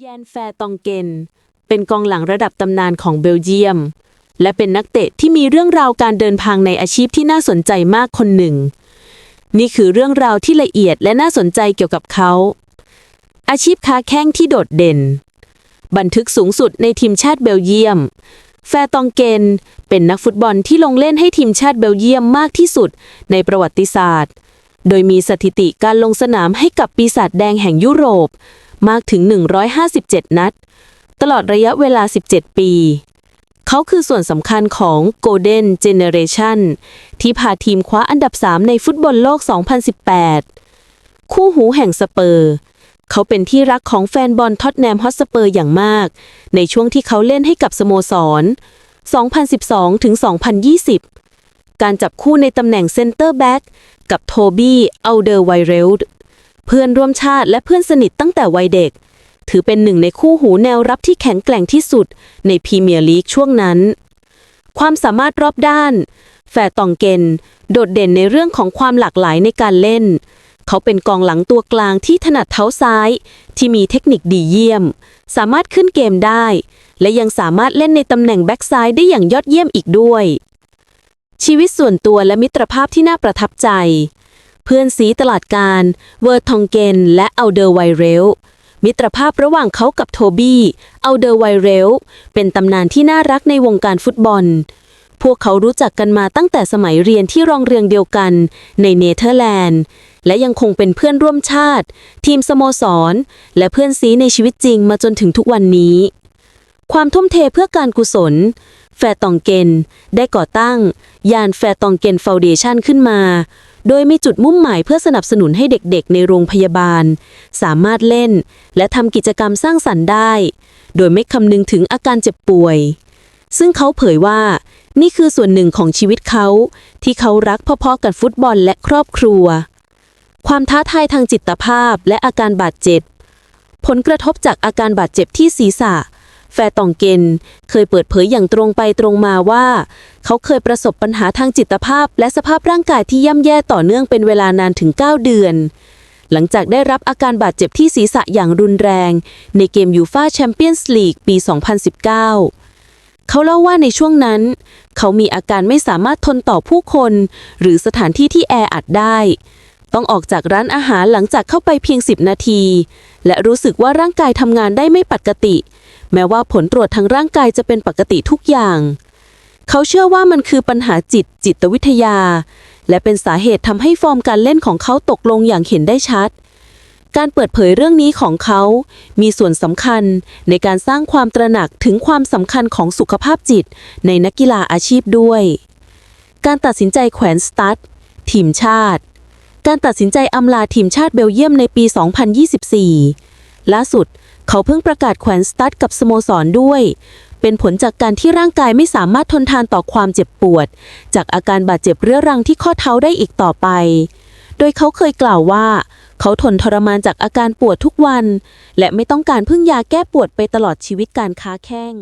แยนแฟตองเกนเป็นกองหลังระดับตำนานของเบลเยียม และเป็นนักเตะที่มีเรื่องราวการเดินทางในอาชีพที่น่าสนใจมากคนหนึ่ง นี่คือเรื่องราวที่ละเอียดและน่าสนใจเกี่ยวกับเขา อาชีพค้าแข้งที่โดดเด่น บันทึกสูงสุดในทีมชาติเบลเยียม แฟตองเกนเป็นนักฟุตบอลที่ลงเล่นให้ทีมชาติเบลเยียมมากที่สุดในประวัติศาสตร์ โดยมีสถิติการลงสนามให้กับปีศาจแดงแห่งยุโรป มากถึง 157 นัด ตลอดระยะเวลา 17 ปี เขาคือส่วนสำคัญของ Golden Generation ที่พาทีมคว้าอันดับ 3 ในฟุตบอลโลก 2018 คู่หูแห่งสเปอร์เขาเป็นที่รักของแฟนบอลท็อตแนมฮอตสเปอร์อย่างมาก ในช่วงที่เขาเล่นให้กับสโมสร 2012 ถึง 2020 การจับคู่ในตำแหน่งเซนเตอร์แบ็กกับโทบี้อัลเดอร์ไวเรลด์เพื่อนร่วมชาติและเพื่อนสนิทตั้งแต่วัยเด็ก ถือเป็นหนึ่งในคู่หูแนวรับที่แข็งแกร่งที่สุดในพรีเมียร์ลีกช่วงนั้น ความสามารถรอบด้านแฟร์ตองเกน โดดเด่นในเรื่องของความหลากหลายในการเล่น เขาเป็นกองหลังตัวกลางที่ถนัดเท้าซ้าย ที่มีเทคนิคดีเยี่ยม สามารถขึ้นเกมได้ และยังสามารถเล่นในตำแหน่งแบ็กซ้ายได้อย่างยอดเยี่ยมอีกด้วย ชีวิตส่วนตัวและมิตรภาพที่น่าประทับใจ เพื่อนซีตลาดการเวอร์ทองเกนและเอัลเดอร์ไวเรลมิตรภาพระหว่างเขากับโทบี้ เอัลเดอร์ไวเรลเป็นตำนานที่น่ารักในวงการฟุตบอล พวกเขารู้จักกันมาตั้งแต่สมัยเรียนที่โรงเรียนเดียวกันในเนเธอร์แลนด์ และยังคงเป็นเพื่อนร่วมชาติ ทีมสโมสร และเพื่อนซีในชีวิตจริงมาจนถึงทุกวันนี้ ความทุ่มเทเพื่อการกุศล แฟตองเกนได้ก่อตั้ง ยานแฟตองเกนฟาวเดชันขึ้นมา โดยมีจุดมุ่งหมายเพื่อสนับสนุนให้เด็กๆ ในโรงพยาบาล สามารถเล่น และทำกิจกรรมสร้างสรรค์ได้ โดยไม่คำนึงถึงอาการเจ็บป่วย ซึ่งเขาเผยว่า นี่คือส่วนหนึ่งของชีวิตเขา ที่เขารักพอๆกับฟุตบอลและครอบครัว ความท้าทายทางจิตภาพและอาการบาดเจ็บ ผลกระทบจากอาการบาดเจ็บที่ศีรษะ แฟตองเกนเคยเปิดเผยอย่างตรงไปตรงมาว่า เขาเคยประสบปัญหาทางจิตภาพ และสภาพร่างกายที่ย่ำแย่ต่อเนื่องเป็นเวลานานถึง 9 เดือน หลังจากได้รับอาการบาดเจ็บที่ศีรษะอย่างรุนแรง ในเกมยูฟาแชมเปี้ยนส์ลีกปี 2019เขาเล่าว่าในช่วงนั้น เขามีอาการไม่สามารถทนต่อผู้คน หรือสถานที่ที่แออัดได้ ต้องออกจากร้านอาหารหลังจากเข้าไปเพียง 10 นาที และรู้สึกว่าร่างกายทำงานได้ไม่ปกติ แม้ว่าผลตรวจทางร่างกายจะเป็นปกติทุกอย่าง เขาเชื่อว่ามันคือปัญหาจิตจิตวิทยา และเป็นสาเหตุทำให้ฟอร์มการเล่นของเขาตกลงอย่างเห็นได้ชัด การเปิดเผยเรื่องนี้ของเขา มีส่วนสำคัญในการสร้างความตระหนักถึงความสำคัญของสุขภาพจิตในนักกีฬาอาชีพด้วย การตัดสินใจแขวนสตั๊ดทีมชาติ การตัดสินใจอำลาทีมชาติเบลเยียมในปี 2024 ล่าสุด เขาเพิ่งประกาศแขวนสตั๊ดกับสโมสรด้วย เป็นผลจากการที่ร่างกายไม่สามารถทนทานต่อความเจ็บปวด จากอาการบาดเจ็บเรื้อรังที่ข้อเท้าได้อีกต่อไป โดยเขาเคยกล่าวว่า เขาทนทรมานจากอาการปวดทุกวัน และไม่ต้องการพึ่งยาแก้ปวดไปตลอดชีวิตการค้าแข้ง